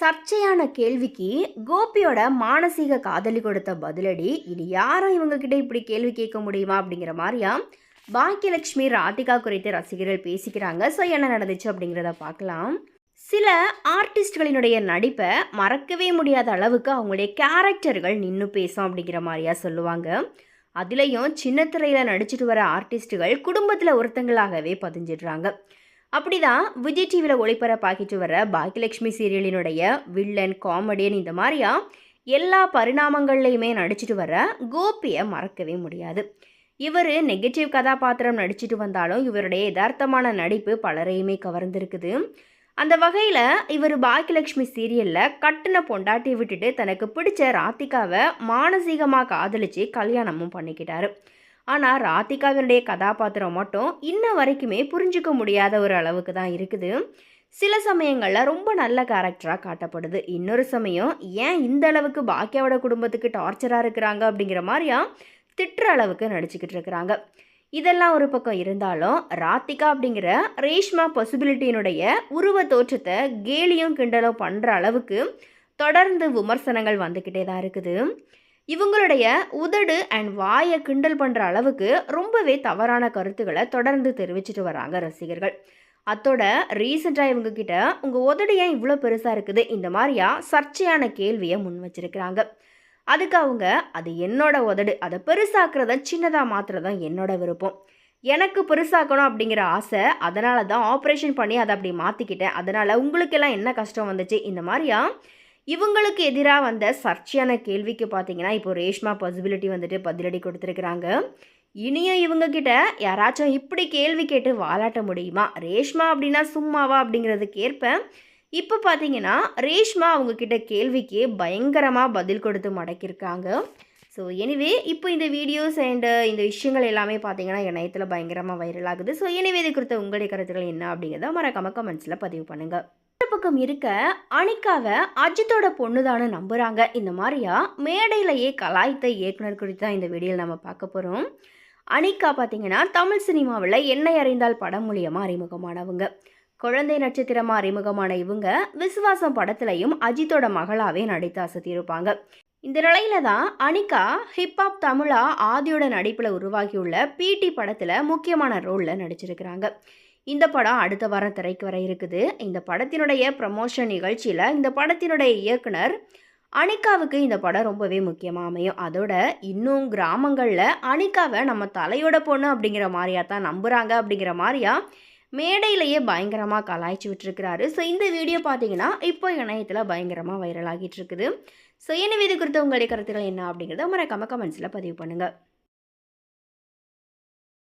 சர்ச்சையான கேள்விக்கு கோபியோட மானசீக காதலி கொடுத்த பதிலடி இது யாரும் இவங்க கிட்ட இப்படி கேள்வி கேட்க முடியுமா அப்படிங்கிற மாதிரியா பாக்கியலட்சுமி ராதிகா குறித்து ரசிகர்கள் பேசிக்கிறாங்க. ஸோ என்ன நடந்துச்சு அப்படிங்கிறத பார்க்கலாம். சில ஆர்டிஸ்ட்களினுடைய நடிப்பை மறக்கவே முடியாத அளவுக்கு அவங்களுடைய கேரக்டர்கள் நின்று பேசும் அப்படிங்கிற மாதிரியா சொல்லுவாங்க. அதுலேயும் சின்னத்திரையில் நடிச்சிட்டு வர ஆர்டிஸ்ட்டுகள் குடும்பத்தில் ஒருத்தங்களாகவே பதிஞ்சிடுறாங்க. அப்படிதான் விஜய் டிவியில் ஒளிபரப்பாகிட்டு வர பாக்கியலட்சுமி சீரியலினுடைய வில்லன் காமெடியன் இந்த மாதிரியா எல்லா பரிணாமங்கள்லையுமே நடிச்சிட்டு வர கோபியை மறக்கவே முடியாது. இவர் நெகட்டிவ் கதாபாத்திரம் நடிச்சிட்டு வந்தாலும் இவருடைய யதார்த்தமான நடிப்பு பலரையுமே கவர்ந்திருக்குது. அந்த வகையில் இவர் பாக்கியலட்சுமி சீரியலில் கட்டின பொண்டாட்டி விட்டுட்டு தனக்கு பிடிச்ச ராத்திகாவை மானசீகமாக காதலிச்சு கல்யாணமும் பண்ணிக்கிட்டாரு. ஆனால் ராதிகாவினுடைய கதாபாத்திரம் மட்டும் இன்ன வரைக்குமே புரிஞ்சுக்க முடியாத ஒரு அளவுக்கு தான் இருக்குது. சில சமயங்களில் ரொம்ப நல்ல கேரக்டராக காட்டப்படுது. இன்னொரு சமயம் ஏன் இந்த அளவுக்கு பாக்கியாவோட குடும்பத்துக்கு டார்ச்சராக இருக்கிறாங்க அப்படிங்கிற மாதிரியா திட்டுற அளவுக்கு நடிச்சுக்கிட்டு இருக்கிறாங்க. இதெல்லாம் ஒரு பக்கம் இருந்தாலும் ராத்திகா அப்படிங்கிற ரேஷ்மா பாசிபிலிட்டியினுடைய உருவ தோற்றத்தை கேலியும் கிண்டலும் பண்ணுற அளவுக்கு தொடர்ந்து விமர்சனங்கள் வந்துக்கிட்டே தான் இருக்குது. இவங்களுடைய உதடு அண்ட் வாயை கிண்டல் பண்ணுற அளவுக்கு ரொம்பவே தவறான கருத்துக்களை தொடர்ந்து தெரிவிச்சிட்டு வராங்க ரசிகர்கள். அத்தோட ரீசெண்டாக இவங்க கிட்ட உங்கள் உதடு ஏன் இவ்வளோ பெருசாக இருக்குது? இந்த மாதிரியா? சர்ச்சையான கேள்வியை முன் வச்சிருக்கிறாங்க. அதுக்கு அவங்க அது என்னோட உதடு. அதை பெருசாக்குறத சின்னதாக மாற்றுறதான் என்னோட விருப்பம். எனக்கு பெருசாக்கணும் அப்படிங்கிற ஆசை அதனால தான் ஆப்ரேஷன் பண்ணி அதை அப்படி மாற்றிக்கிட்டேன் அதனால் உங்களுக்கெல்லாம் என்ன கஷ்டம் வந்துச்சு? இந்த மாதிரியா? இவங்களுக்கு எதிராக வந்த சர்ச்சையான கேள்விக்கு பார்த்தீங்கன்னா இப்போ ரேஷ்மா பாசிபிலிட்டி வந்துட்டு பதிலடி கொடுத்துருக்குறாங்க. இனியும் இவங்கக்கிட்ட யாராச்சும் இப்படி கேள்வி கேட்டு வாலாட்ட முடியுமா? ரேஷ்மா அப்படின்னா சும்மாவா அப்படிங்கிறதுக்கு ஏற்ப இப்போ பார்த்தீங்கன்னா ரேஷ்மா அவங்கக்கிட்ட கேள்விக்கு பயங்கரமாக பதில் கொடுத்து மடக்கியிருக்காங்க. ஸோ எனிவே இப்போ இந்த வீடியோஸ் அண்டு இந்த விஷயங்கள் எல்லாமே பார்த்தீங்கன்னா இணையத்தில் பயங்கரமாக வைரல் ஆகுது. ஸோ எனிவே இது குறித்த உங்களுடைய கருத்துக்கள் என்ன அப்படிங்கிறத மறக்காம கமெண்ட்ஸில் பதிவு பண்ணுங்கள் பக்கம் இருக்க அனிக்காவை அஜித்தோட பொண்ணுதான்னு நம்புகிறாங்க இந்த மாதிரியா? மேடையிலேயே கலாய்த்த இயக்குனர் குறித்து தான் இந்த வீடியோவில் நம்ம பார்க்க போகிறோம் அனிகா பார்த்தீங்கன்னா தமிழ் சினிமாவில் என்னை அறிந்தால் படம் மூலியமாக அறிமுகமானவங்க. குழந்தை நட்சத்திரமாக அறிமுகமான இவங்க விசுவாசம் படத்துலையும் அஜித்தோட மகளாவே நடித்து அசத்தியிருப்பாங்க. இந்த நிலையில தான் அனிகா ஹிப்ஹாப் தமிழா ஆதியோட நடிப்பில் உருவாகியுள்ள பிடி படத்தில் முக்கியமான ரோலில் நடிச்சிருக்கிறாங்க. இந்த படம் அடுத்த வாரம் திரைக்கு வர இருக்குது. இந்த படத்தினுடைய ப்ரமோஷன் நிகழ்ச்சியில் இந்த படத்தினுடைய இயக்குனர் அனிகாவுக்கு இந்த படம் ரொம்பவே முக்கியமாக அமையும். அதோட இன்னும் கிராமங்களில் அனிகாவை நம்ம தலையோட பொண்ணு அப்படிங்கிற மாதிரியா தான் நம்புகிறாங்க அப்படிங்கிற மாதிரியா மேடையிலேயே பயங்கரமாக கலாய்ச்சி விட்டுருக்கிறாரு. ஸோ இந்த வீடியோ பார்த்தீங்கன்னா இப்போ இணையத்தில் பயங்கரமாக வைரல் ஆகிட்டு இருக்குது. ஸோ என்ன வீதி குறித்த உங்களுடைய கருத்துக்கள் என்ன அப்படிங்கிறத மறக்காம கமெண்ட்ஸில் பதிவு பண்ணுங்கள்